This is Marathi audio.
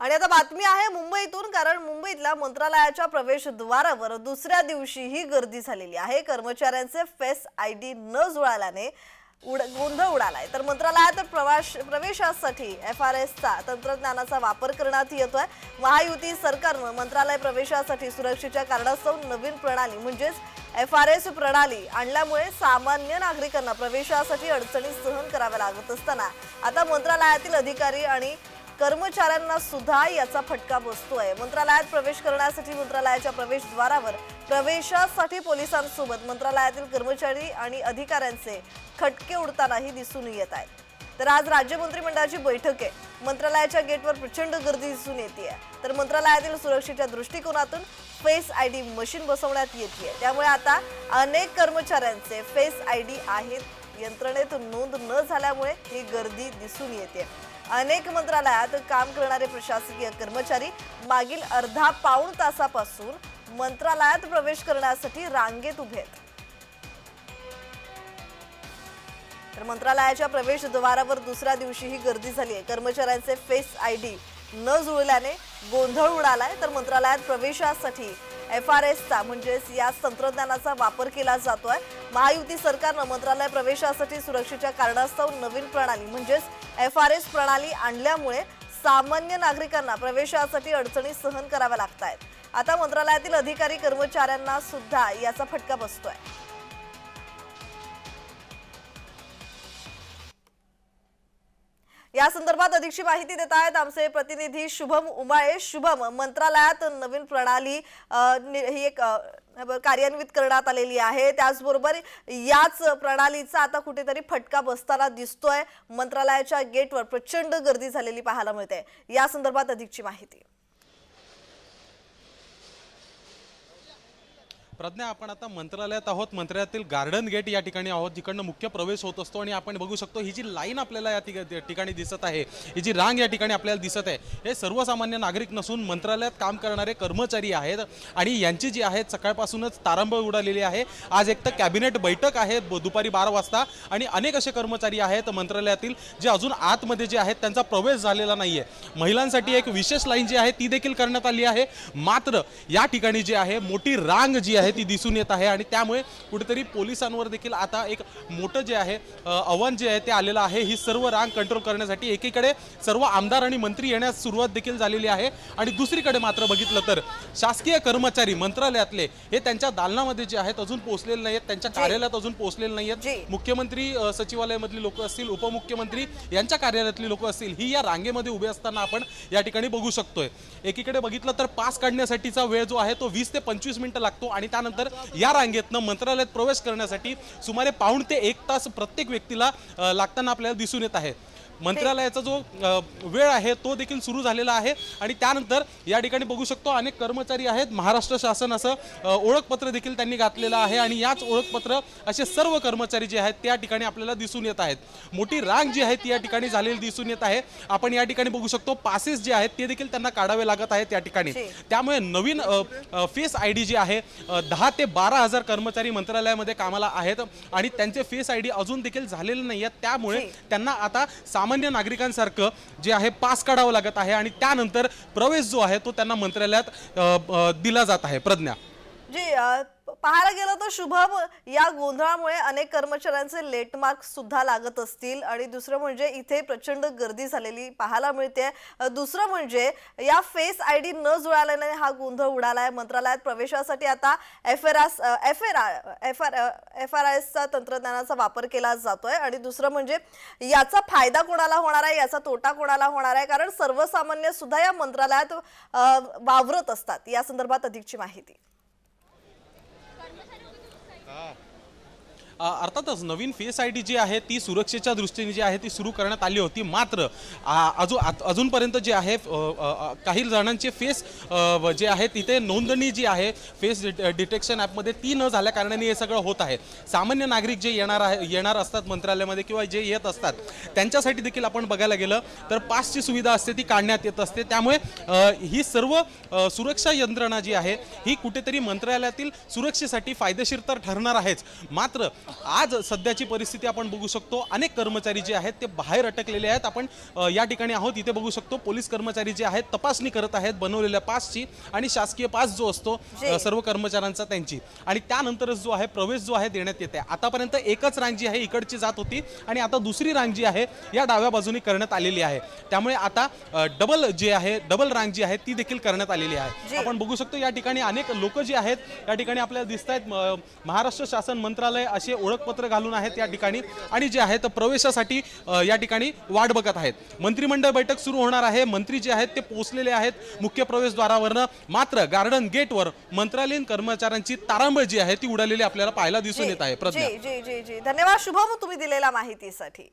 आणि आता बातमी आहे मुंबईतून कारण मुंबईतल्या मंत्रालयाच्या प्रवेशद्वारावर दुसऱ्या दिवशीही गर्दी झालेली आहे. कर्मचाऱ्यांचे फेस आय डी न जुळाल्याने उड गोंधळ उडालाय. तर मंत्रालयात प्रवाश प्रवेशासाठी एफ आर एसचा तंत्रज्ञानाचा वापर करण्यात येतोय. महायुती सरकारनं मंत्रालय प्रवेशासाठी सुरक्षेच्या कारणास्तव नवीन प्रणाली म्हणजेच एफ आर एस प्रणाली आणल्यामुळे सामान्य नागरिकांना प्रवेशासाठी अडचणी सहन कराव्या लागत असताना आता मंत्रालयातील अधिकारी आणि कर्मचाऱ्यांना सुद्धा याचा फटका बसतोय. मंत्रालयात प्रवेश करण्यासाठी मंत्रालयाच्या प्रवेशद्वारावर प्रवेशासाठी पोलिसांसोबत मंत्रालयातील कर्मचारी आणि अधिकाऱ्यांचे खटके उडतानाही दिसून येत आहेत तर आज राज्य मंत्रिमंडळाची बैठक आहे. मंत्रालयाच्या गेटवर प्रचंड गर्दी दिसून येते तर मंत्रालयातील सुरक्षेच्या दृष्टिकोनातून फेस आय डी मशीन बसवण्यात येते त्यामुळे आता अनेक कर्मचाऱ्यांचे फेस आय डी आहेत. यंत्रणेत नोंद न झाल्यामुळे ही गर्दी दिसून येते अनेक मंत्रालयात काम करणारे प्रशासकीय कर्मचारी मागील अर्धा पाऊण तासापासून मंत्रालयात प्रवेश करण्यासाठी रांगेत उभे आहेत. तर मंत्रालयाच्या प्रवेशद्वारावर दुसऱ्या दिवशीही गर्दी झाली आहे. कर्मचाऱ्यांचे फेस आय डी न जुळल्याने गोंधळ उडालाय. तर मंत्रालयात प्रवेशासाठी एफ आर एसचा म्हणजेच या तंत्रज्ञानाचा वापर केला आहे महायुती सरकारनं मंत्रालय प्रवेशासाठी सुरक्षेच्या कारणास्तव नवीन प्रणाली म्हणजेच एफ आर एस प्रणाली आणल्यामुळे सामान्य नागरिकांना प्रवेशासाठी अडचणी सहन कराव्या लागत आहेत आता मंत्रालयातील अधिकारी कर्मचाऱ्यांना सुद्धा याचा फटका बसतोय. या संदर्भात अधिकची माहिती देत आहेत आमचे प्रतिनिधी शुभम उमाळे. शुभम मंत्रालयात नवीन प्रणाली ही एक कार्यान्वित करण्यात आलेली आहे. त्याचबरोबर याच प्रणालीचा आता कुठेतरी फटका बसताना दिसतोय. मंत्रालयाच्या गेटवर प्रचंड गर्दी झालेली पाहायला मिळते. या संदर्भात अधिकची माहिती. प्रज्ञा आपण आता मंत्रालयात आहोत. मंत्रालयातील गार्डन गेट या ठिकाणी आहोत जिकडनं मुख्य प्रवेश होत असतो आणि आपण बघू शकतो ही जी लाईन आपल्याला या ठिका- ठिकाणी दिसत आहे ही जी रांग या ठिकाणी आपल्याला दिसत आहे हे सर्वसामान्य नागरिक नसून मंत्रालयात काम करणारे कर्मचारी आहेत आणि यांची जी आहेत सकाळपासूनच तारंबळ उडालेली आहे. आज एक तर कॅबिनेट बैठक आहे दुपारी बारा वाजता आणि अनेक असे कर्मचारी आहेत मंत्रालयातील जे अजून आतमध्ये जे आहेत त्यांचा प्रवेश झालेला नाहीये. महिलांसाठी एक विशेष लाईन जी आहे ती देखील करण्यात आली आहे. मात्र या ठिकाणी जी आहे मोठी रांग जी आहे ती दिसून येत आहे आणि त्यामुळे कुठेतरी पोलिसांवर देखील आता एक मोठं जे आहे आव्हान जे आहे ते आलेलं आहे. ही सर्व रांग कंट्रोल करण्यासाठी एकीकडे सर्व आमदार आणि मंत्री येण्यास सुरुवात देखील झालेली आहे. आणि दुसरीकडे मात्र बघितलं तर शासकीय कर्मचारी मंत्रालयातले हे त्यांच्या दालनामध्ये जे आहेत अजून पोहोचलेले नाहीत त्यांच्या कार्यालयात अजून पोहोचलेले जी. नाहीयेत मुख्यमंत्री सचिवालयामधली लोक असतील उपमुख्यमंत्री यांच्या कार्यालयातली लोक असतील ही या रांगेमध्ये उभे असताना आपण या ठिकाणी बघू शकतोय. एकीकडे बघितलं तर पास काढण्यासाठीचा वेळ जो आहे तो वीस ते पंचवीस मिनिटं लागतो आणि त्यानंतर या रांगेतनं मंत्रालयात प्रवेश करण्यासाठी सुमारे पाऊण ते एक तास प्रत्येक व्यक्तीला लागताना आपल्याला दिसून येत आहे. मंत्रालयाचा जो वेळ आहे तो देखील सुरू झालेला आहे. आणि त्यानंतर या ठिकाणी बघू शकतो अनेक कर्मचारी आहेत. महाराष्ट्र शासन असं ओळखपत्र देखील त्यांनी घातलेलं आहे. आणि याच ओळखपत्र असे सर्व कर्मचारी जे आहेत त्या ठिकाणी आपल्याला दिसून येत आहेत. मोठी रांग जी आहे ती या ठिकाणी झालेली दिसून येत आहे. आपण या ठिकाणी बघू शकतो पासेस जे आहेत ते देखील त्यांना काढावे लागत आहेत या ठिकाणी. त्यामुळे नवीन फेस आय डी जी आहे दहा ते बारा हजार कर्मचारी मंत्रालयामध्ये कामाला आहेत. आणि त्यांचे फेस आय डी अजून देखील झालेले नाही आहेत त्यामुळे. त्यांना आता सामान्य नागरिकांसारखं जे आहे पास काढावं लागत आहे आणि त्यानंतर प्रवेश जो आहे तो त्यांना मंत्रालयात दिला जात आहे. प्रज्ञा. जी पाहायला गेलं तर शुभम या गोंधळामुळे अनेक कर्मचाऱ्यांचे लेट मार्क सुद्धा लागत असतील. आणि दुसरं म्हणजे इथे प्रचंड गर्दी झालेली पाहायला मिळते. दुसरं म्हणजे या फेस आय डी न जुळाल्याने हा गोंधळ उडाला आहे मंत्रालयात प्रवेशासाठी आता F R S F R F R F R एसचा तंत्रज्ञानाचा वापर केला जातोय. आणि दुसरं म्हणजे याचा फायदा कोणाला होणार आहे? याचा तोटा कोणाला होणार आहे? कारण सर्वसामान्य सुद्धा या मंत्रालयात वावरत असतात. या संदर्भात अधिकची माहिती. Ah. अर्थातच नवीन फेस आय डी जी आहे ती सुरक्षेच्या दृष्टीने जी आहे ती सुरू करण्यात आली होती. मात्र अजू अजून आत- अजूनपर्यंत जे आहे काही जणांचे फेस जे आहे तिथे नोंदणी जी आहे फेस डिटे- डिटेक्शन ॲपमध्ये ती न झाल्या कारणाने हे सगळं होत आहे. सामान्य नागरिक जे येणार आहे येणार असतात मंत्रालयामध्ये किंवा जे येत असतात त्यांच्यासाठी देखील आपण बघायला गेलं तर पासची सुविधा असते ती काढण्यात येत असते. त्यामुळे ही सर्व सुरक्षा यंत्रणा जी आहे ही कुठेतरी मंत्रालयातील सुरक्षेसाठी फायदेशीर तर ठरणार आहेच. मात्र आज सध्याची परिस्थिती आपण बघू शकतो. अनेक कर्मचारी जे आहेत ते बाहेर अटकलेले आहेत. आपण या ठिकाणी आहोत इथे बघू शकतो. पोलीस कर्मचारी जे आहेत तपासणी करत आहेत बनवलेल्या पासची आणि शासकीय पास जो असतो सर्व कर्मचाऱ्यांचा त्यांची. आणि त्यानंतरच जो आहे प्रवेश जो आहे देण्यात येते आतापर्यंत एकच रांग जी आहे इकडची जात होती आणि आता दुसरी रांग जी आहे या डाव्या बाजूने करण्यात आलेली आहे. त्यामुळे आता डबल जे आहे डबल रांग जी आहे ती देखील करण्यात आलेली आहे. आपण बघू शकतो या ठिकाणी अनेक लोक जे आहेत या ठिकाणी आपल्याला दिसत आहेत महाराष्ट्र शासन मंत्रालय असे ओळखपत्र घालून आहेत या ठिकाणी. आणि जे आहेत प्रवेशासाठी या ठिकाणी वाट बघत आहेत. मंत्रिमंडळ बैठक सुरू होणार आहे. मंत्री जे आहेत ते पोहोचलेले आहेत मुख्य प्रवेशद्वारावरनं. मात्र गार्डन गेटवर मंत्रालयीन कर्मचाऱ्यांची तारांबळ जी आहे ती उडालेली आपल्याला पाहायला दिसून येत आहे. प्रज्ञा. जी जी जी जी. धन्यवाद शुभम तुम्ही दिलेल्या माहितीसाठी.